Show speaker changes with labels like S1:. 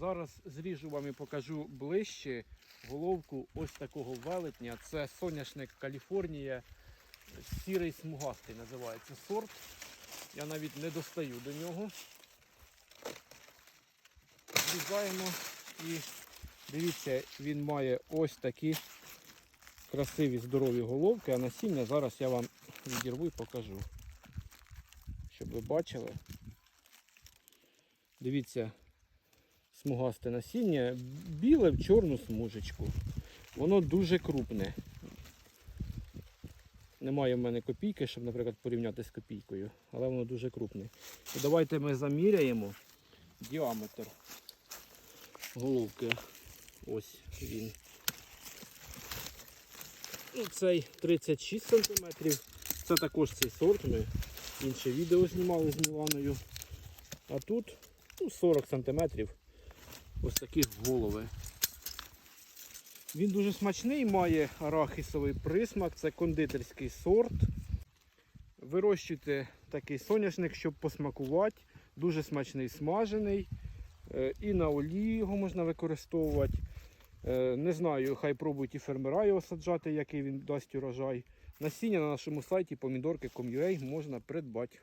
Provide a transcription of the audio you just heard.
S1: Зараз зріжу вам і покажу ближче головку ось такого велетня. Це соняшник Каліфорнія. Сірий смугастий називається сорт. Я навіть не достаю до нього. Зрізаємо і дивіться, він має ось такі красиві здорові головки, а насіння зараз я вам відірву і покажу. Щоб ви бачили. Дивіться, смугасте насіння, біле в чорну смужечку. Воно дуже крупне. Немає в мене копійки, щоб, наприклад, порівняти з копійкою, але воно дуже крупне. І давайте ми заміряємо діаметр головки. Ось він. Ну, цей 36 см. Це також цей сорт. Ми інше відео знімали з Міланою. А тут ну, 40 см. Ось такі голови. Він дуже смачний, має арахісовий присмак, це кондитерський сорт. Вирощуйте такий соняшник, щоб посмакувати. Дуже смачний смажений. Е, І на олії його можна використовувати. Е, Не знаю, хай пробують і фермера його саджати, який він дасть урожай. Насіння на нашому сайті помідорки.com.ua можна придбати.